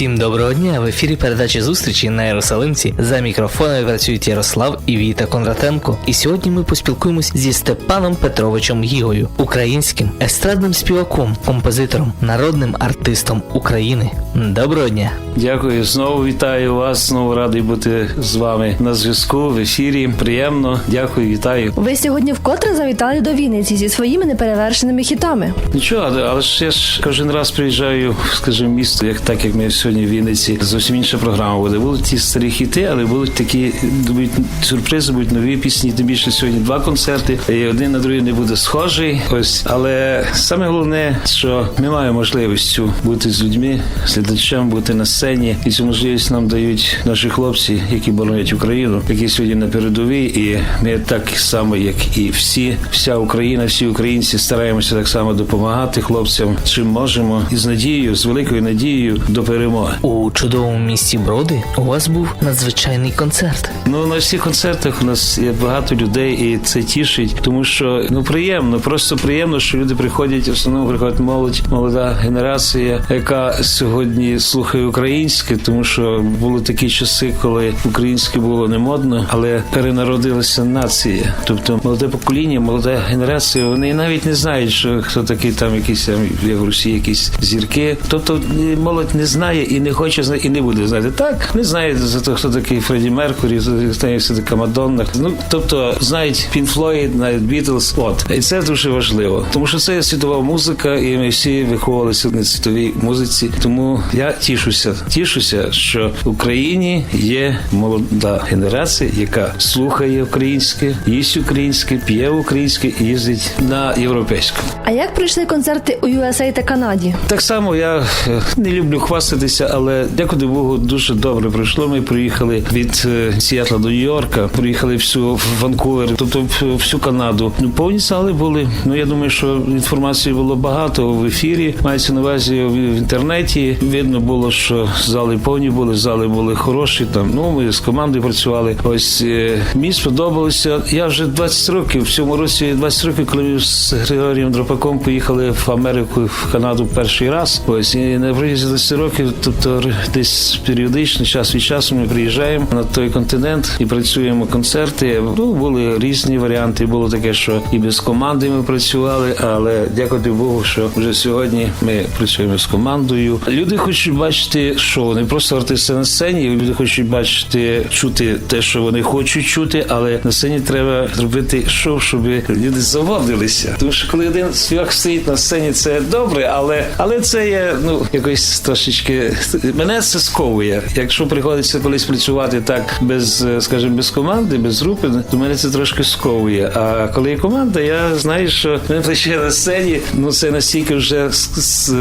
Усім доброго дня! В ефірі передачі зустрічі на Єрусалимці. За мікрофонами працюють Ярослав і Віта Кондратенко. І сьогодні ми поспілкуємось зі Степаном Петровичем Гігою, українським естрадним співаком, композитором, народним артистом України. Доброго дня! Дякую, знову вітаю вас. Знову радий бути з вами на зв'язку в ефірі. Приємно, дякую, вітаю. Ви сьогодні вкотре завітали до Вінниці зі своїми неперевершеними хітами. Нічого, але- але ж я ж кожен раз приїжджаю, скажімо, місто, як так як ми сьогодні в Вінниці. Зовсім інша програма буде. Будуть ті старі хіти, але будуть такі будуть сюрпризи, будуть нові пісні. Тим більше сьогодні два концерти. І один на другий не буде схожий. Ось, але саме головне, що ми маємо можливість бути з людьми, з глядачем, бути на сцені. І цю можливість нам дають наші хлопці, які боронять Україну, які сьогодні на передовій. І ми так само, як і всі, вся Україна, всі українці стараємося так само допомагати хлопцям, чим можемо, і з надією, з великою надією до перемоги. У чудовому місті Броди у вас був надзвичайний концерт. Ну на всіх концертах у нас є багато людей, і це тішить, тому що ну приємно, просто приємно, що люди приходять. В основному приходить молодь, молода генерація, яка сьогодні слухає українське, тому що були такі часи, коли українське було не модно, але перенародилася нація. Тобто молоде покоління, молода генерація, вони навіть не знають, що хто такий там якісь там є в Росії якісь зірки. Тобто молодь не знає і не хоче знати, і не буде знати. Так, не знають за те, хто такий Фредді Меркурі, знає все така Мадонна. Ну тобто знають Пін Флойд, знають Бітлз. От і це дуже важливо, тому що це світова музика, і ми всі виховувалися на світовій музиці. Тому я тішуся, тішуся, що в Україні є молода генерація, яка слухає українське, їсть українське, п'є українське і їздить на європейську. А як пройшли концерти у USA та Канаді? Так само я е, не люблю хвастатися, але дякую Богу, дуже добре пройшло. Ми приїхали від е, Сіатла до Нью-Йорка, приїхали всю Ванкувер, тобто всю Канаду. Ну повні зали були. Ну я думаю, що інформації було багато в ефірі. Мається на увазі в інтернеті. Видно було, що зали повні були, зали були хороші. Там ну ми з командою працювали. Ось е, мені сподобалося. Я вже 20 років в цьому році 20 років, коли ми з Григорієм Дропаком поїхали в Америку, в Канаду перший раз. Ось і на протязі 20 років, тобто десь періодично, час від часу, ми приїжджаємо на той континент і працюємо концерти. Ну були різні варіанти. Було таке, що і без команди ми працювали, але дякувати Богу, що вже сьогодні ми працюємо з командою. Люди хочуть бачити шоу, не просто артисти на сцені. Люди хочуть бачити, чути те, що вони хочуть чути, але на сцені треба зробити шоу, щоб люди заводилися. Тому що коли один співак стоїть на сцені, це добре, але але це є ну якось трошечки мене це сковує. Якщо приходиться колись працювати так без, е, скажімо, без команди, без групи, то мене це трошки сковує. А коли є команда, я знаю, що мене плече на сцені, ну це настільки вже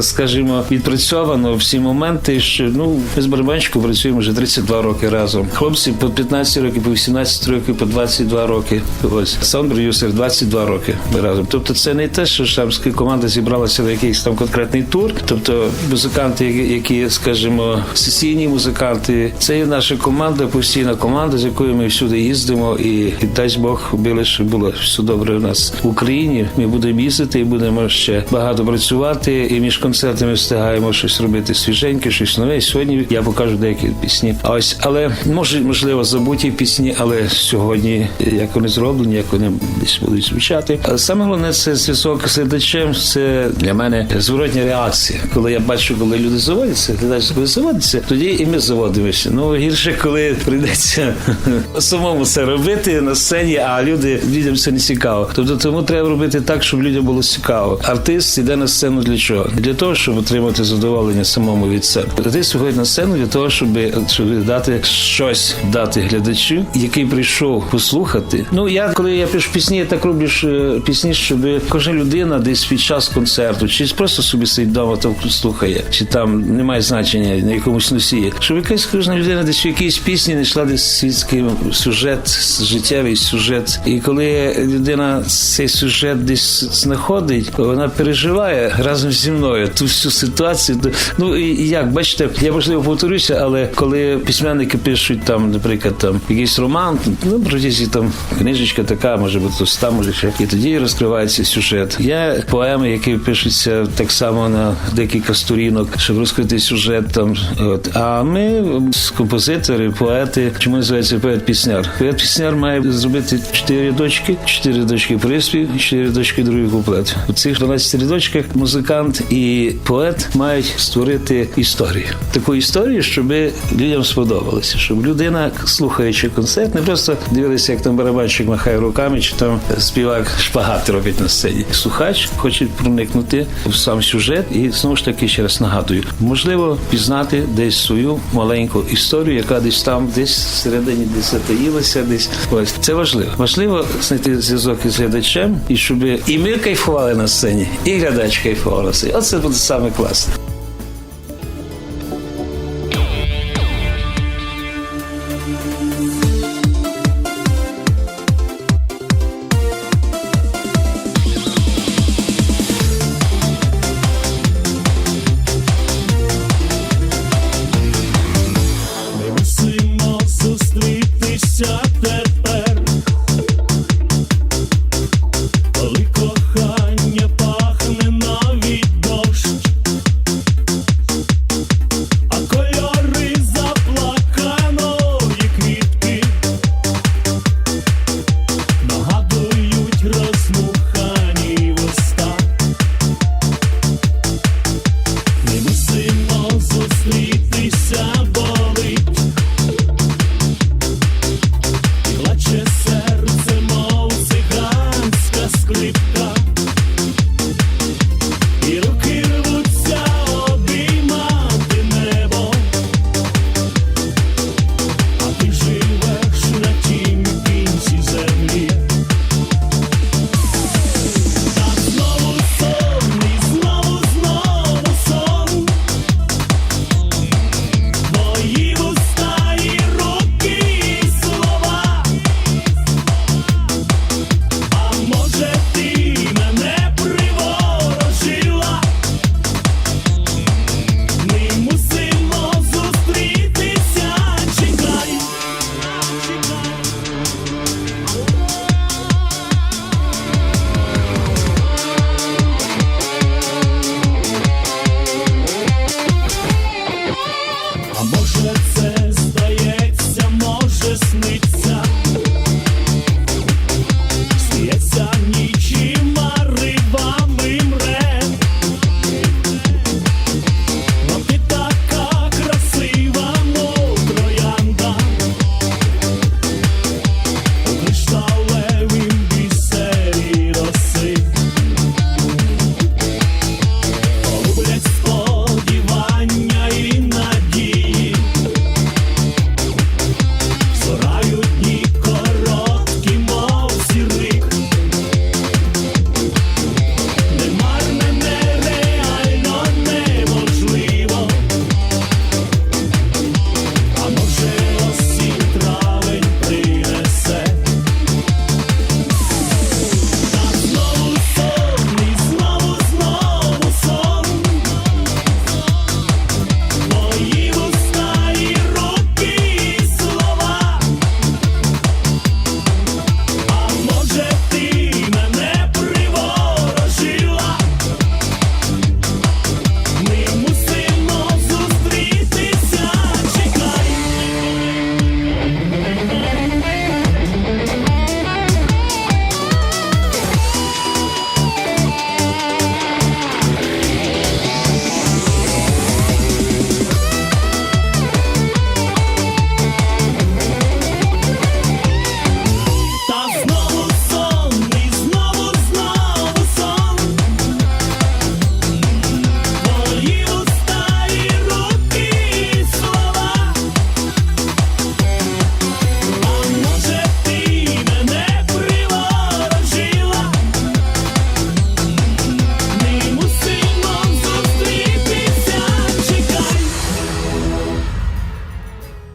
скажімо, відпрацьовано всі моменти, що ну ми з барабанщиком працюємо вже 32 роки разом. Хлопці по 15 років, по 18 років, по 22 роки. Ось саунд-продюсер 22 роки ми разом. Тобто, це не те, що там команда зібралася на якийсь там конкретний тур. Тобто музиканти, які, скажімо, сесійні музиканти, це є наша команда, постійна команда, з якою ми всюди їздимо, і, і дасть Бог били, щоб було все добре у нас в Україні. Ми будемо їздити і будемо ще багато працювати. І між концертами встигаємо щось робити свіженьке, щось нове. І Сьогодні я покажу деякі пісні. А ось, але може, можливо, забуті пісні, але сьогодні як вони зроблені, як вони десь будуть звучати. А саме головне це зв'язок з глядачем. Це для мене зворотня реакція. Коли я бачу, коли люди заводяться, глядач коли заводиться, тоді і ми заводимося. Ну гірше, коли прийдеться самому це робити на сцені, а люди людям це не цікаво. Тобто тому треба робити так, щоб людям було цікаво. Артист іде на сцену для чого? Для того, щоб отримати задоволення самому від себе. Артист виходить на сцену для того, щоб, щоб дати щось дати глядачу, який прийшов послухати. Ну я коли я пишу пісні, я так роблю е, пісні, щоб кожна людина десь під час концерту, чи просто собі сидить вдома там слухає, чи там немає значення на якомусь носії, щоб якась кожна людина десь в якійсь пісні знайшла десь світський сюжет, життєвий сюжет. І коли людина цей сюжет десь знаходить, вона переживає разом зі мною ту всю ситуацію. Ну і як бачите, я можливо повторюся, але коли письменники пишуть там, наприклад, там якийсь роман, ну протязі там книжечка така, може бути тоста, може ще і тоді розкривається сюжет. Є поеми, які пишуться так само на декілька сторінок, щоб розкрити сюжет. Сюжет там. От. А ми композитори, поети. Чому називається поет-пісняр? Поет-пісняр має зробити чотири рядочки, чотири рядочки приспів, чотири рядочки другий куплет. У цих 12 рядочках музикант і поет мають створити історію. Таку історію, щоб людям сподобалося, щоб людина, слухаючи концерт, не просто дивилася, як там барабанщик махає руками, чи там співак шпагат робить на сцені. Слухач хоче проникнути в сам сюжет і знову ж таки ще раз нагадую, можливо, пізнати десь свою маленьку історію, яка десь там, десь всередині десь затаїлася, десь ось це важливо. Важливо знайти зв'язок із глядачем, і щоб і ми кайфували на сцені, і глядач кайфував на сцені. Оце буде саме класне.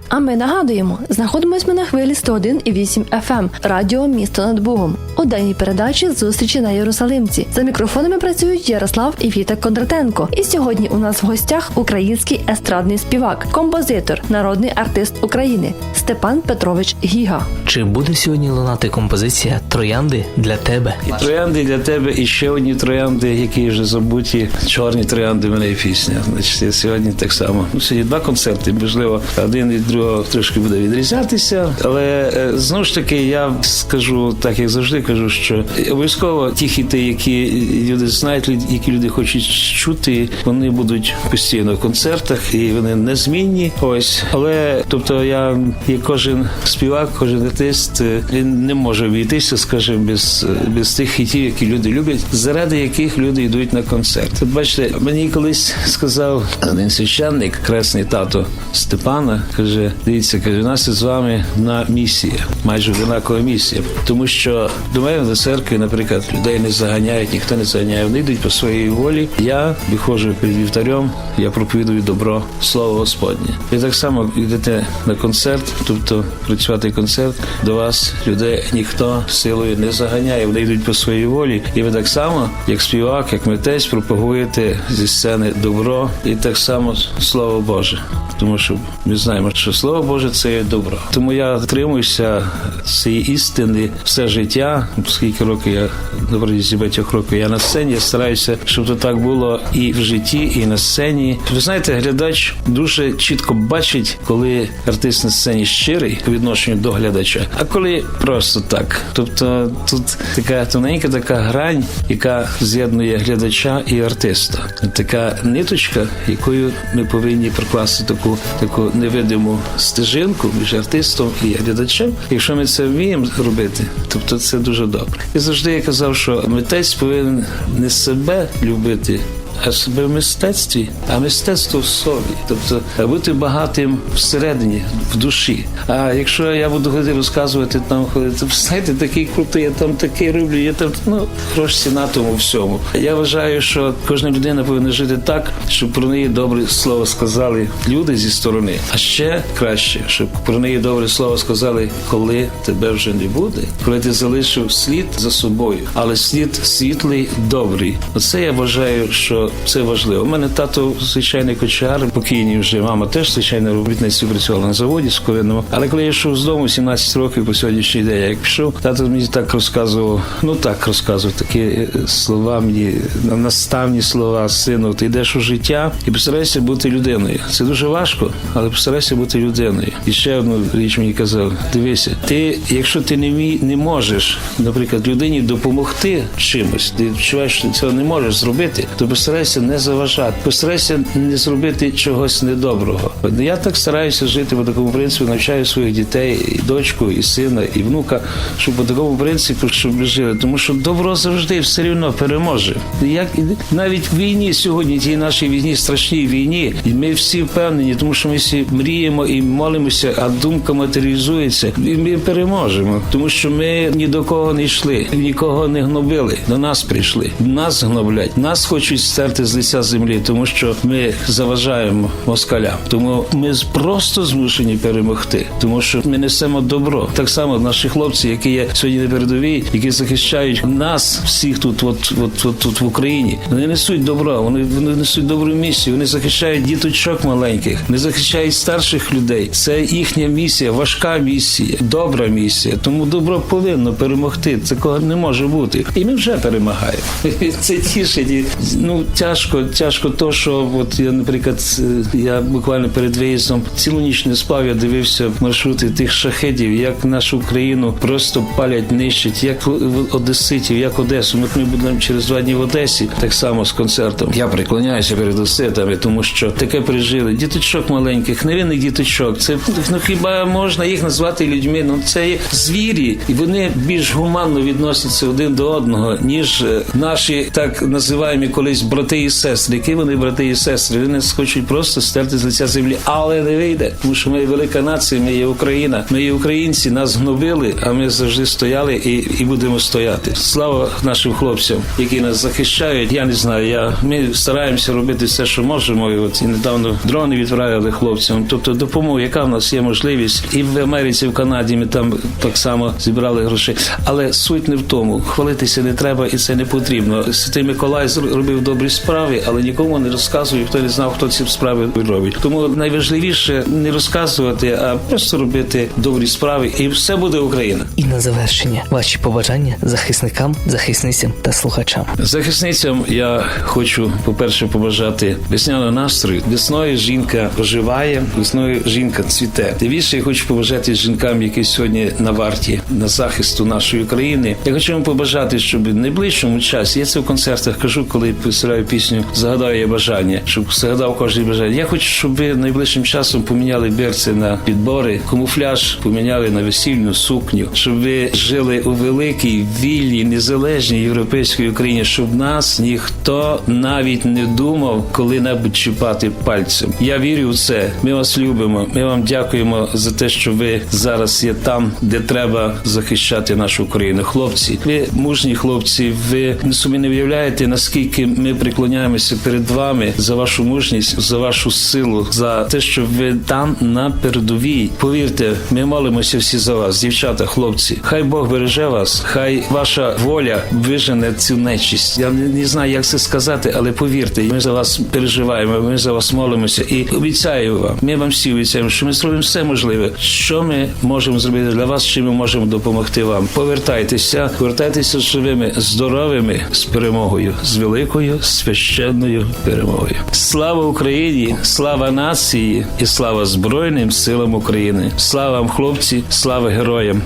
А ми нагадуємо, знаходимося ми на хвилі 101,8 FM, радіо місто над Богом. У даній передачі зустрічі на Єрусалимці. За мікрофонами працюють Ярослав і Віта Кондратенко. І сьогодні у нас в гостях український естрадний співак, композитор, народний артист України Степан Петрович Гіга. Чи буде сьогодні лунати композиція Троянди для тебе? Троянди для тебе і ще одні троянди, які вже забуті. Чорні троянди в мене є пісня. Значить, сьогодні так само. Ну, сьогодні два концерти. Можливо, один від другого трошки буде відрізнятися. Але е, знову ж таки, я скажу так, як завжди кажу, що обов'язково ті хіти, які люди знають, які люди хочуть чути, вони будуть постійно в концертах і вони незмінні. Ось, але тобто я є кожен співак, кожен артист, е, він не може обійтися, скажімо, без, без тих хітів, які люди люблять, заради яких люди йдуть на концерт. От бачите, мені колись сказав один священник, кресний тато Степана, каже: дивіться, каже, у нас із вами одна місія, майже однакова місія. Тому що до мене до церкви, наприклад, людей не заганяють, ніхто не заганяє. Вони йдуть по своїй волі. Я виходжу перед вівтарем, я проповідую добро, слово Господнє. Ви так само йдете на концерт, тобто працювати концерт, до вас людей ніхто силою не заганяє. Вони йдуть по своїй волі. І ви так само, як співак, як митець, пропагуєте зі сцени добро і так само слово Боже. Тому що ми знаємо, що слово Боже це є добро. Тому я тримуюся цієї істини все життя. Скільки років я на протязі багатьох років я на сцені, я стараюся, щоб то так було і в житті, і на сцені. Ви знаєте, глядач дуже чітко бачить, коли артист на сцені щирий по відношенню до глядача, а коли просто так. Тобто тут така тоненька така грань, яка з'єднує глядача і артиста. Така ниточка, якою ми повинні прокласти таку таку невидиму стежинку між артистом і глядачем. Якщо ми це вміємо робити, тобто це дуже добре. І завжди я казав, що митець повинен не себе любити. А себе в мистецтві, а мистецтво в собі, тобто бути багатим всередині, в душі. А якщо я буду ходити розказувати там, коли то знаєте, такий крутий, я там такий роблю, я там ну гроші на тому всьому. Я вважаю, що кожна людина повинна жити так, щоб про неї добре слово сказали люди зі сторони. А ще краще, щоб про неї добре слово сказали, коли тебе вже не буде, коли ти залишив слід за собою, але слід світлий, добрий. Оце я вважаю, що це важливо. У мене тато звичайний кочар, покійний вже мама теж звичайно робітниці працювала на заводі сковинному. Але коли я йшов з дому 17 років по сьогоднішній день, я як пішов, тато мені так розказував, ну так розказував такі е, слова мені, наставні слова, сину, ти йдеш у життя і постарайся бути людиною. Це дуже важко, але постарайся бути людиною. І ще одну річ мені казав: дивися, ти, якщо ти не мій, не можеш, наприклад, людині допомогти чимось, ти відчуваєш, що цього не можеш зробити, то постарайся не заважати, постарайся не зробити чогось недоброго. Я так стараюся жити по такому принципі, навчаю своїх дітей, і дочку, і сина, і внука, щоб по такому принципі, щоб жили. Тому що добро завжди все рівно переможе. Як навіть в війні сьогодні, тій нашій війні, страшній війні, і ми всі впевнені, тому що ми всі мріємо і молимося, а думка матеріалізується, і ми переможемо, тому що ми ні до кого не йшли, нікого не гнобили. До нас прийшли, нас гноблять, нас хочуть стерти з лиця землі, тому що ми заважаємо москалям. Тому ми просто змушені перемогти, тому що ми несемо добро. Так само наші хлопці, які є сьогодні на передовій, які захищають нас всіх тут, от, от, от тут в Україні. Вони несуть добро, вони, вони несуть добру місію. Вони захищають діточок маленьких, вони захищають старших людей. Це їхня місія, важка місія, добра місія. Тому добро повинно перемогти. Такого не може бути. І ми вже перемагаємо. Це тішить. Ну тяжко, тяжко то, що от я, наприклад, я буквально перед виїздом цілу ніч не спав. Я дивився маршрути тих шахедів, як нашу Україну просто палять, нищать, як в- одеситів, як Одесу. Ми, ми будемо через два дні в Одесі, так само з концертом. Я приклоняюся перед осетами, тому що таке пережили. Діточок маленьких, невинних діточок. Це ну хіба можна їх назвати людьми? Ну це звірі, і вони більш гуманно відносяться один до одного, ніж е, наші так називаємо колись брати. Брати і сестри. Які вони брати і сестри? Вони нас хочуть просто стерти з лиця землі, але не вийде, тому що ми велика нація, ми є Україна, ми є українці, нас гнобили, а ми завжди стояли і, і будемо стояти. Слава нашим хлопцям, які нас захищають. Я не знаю. Я ми стараємося робити все, що можемо. І от і недавно дрони відправили хлопцям. Тобто допомога, яка в нас є можливість, і в Америці, і в Канаді ми там так само зібрали гроші. Але суть не в тому. Хвалитися не треба, і це не потрібно. Святий Миколай зр- робив добрі справи, але нікому не розказує, хто не знав, хто ці справи робить. Тому найважливіше не розказувати, а просто робити добрі справи, і все буде Україна. І на завершення ваші побажання захисникам, захисницям та слухачам. Захисницям я хочу, по-перше, побажати весняного настрою. Весною жінка оживає, весною жінка цвіте. Більше я хочу побажати жінкам, які сьогодні на варті на захисту нашої країни. Я хочу вам побажати, щоб в найближчому часі я це в концертах кажу, коли посилаю пісню Загадаю я бажання, щоб загадав кожен бажання. Я хочу, щоб ви найближчим часом поміняли берці на підбори, камуфляж поміняли на весільну сукню, щоб ви жили у великій, вільній, незалежній європейській Україні, щоб нас ніхто навіть не думав коли-небудь чіпати пальцем. Я вірю в це. Ми вас любимо. Ми вам дякуємо за те, що ви зараз є там, де треба захищати нашу Україну. Хлопці, ви мужні хлопці. Ви не собі не уявляєте, наскільки ми преклоняємося перед вами за вашу мужність, за вашу силу, за те, що ви там на передовій. Повірте, ми молимося всі за вас, дівчата, хлопці. Хай Бог береже вас, хай ваша воля вижене цю нечість. Я не, не знаю, як це сказати, але повірте, ми за вас переживаємо, ми за вас молимося і обіцяю вам. Ми вам всі обіцяємо, що ми зробимо все можливе, що ми можемо зробити для вас, чим ми можемо допомогти вам. Повертайтеся, повертайтеся живими, здоровими з перемогою, з великою священною перемогою. Слава Україні, слава нації і слава Збройним силам України. Слава вам, хлопці, слава героям.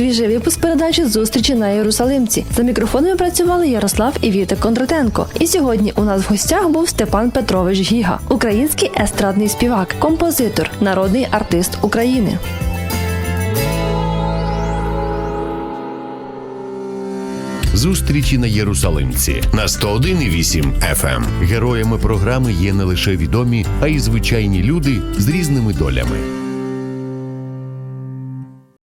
Свіжий випуск передачі зустрічі на Єрусалимці. За мікрофонами працювали Ярослав і Віта Кондратенко. І сьогодні у нас в гостях був Степан Петрович Гіга, український естрадний співак, композитор, народний артист України. Зустрічі на Єрусалимці на 101,8 FM. Героями програми є не лише відомі, а й звичайні люди з різними долями.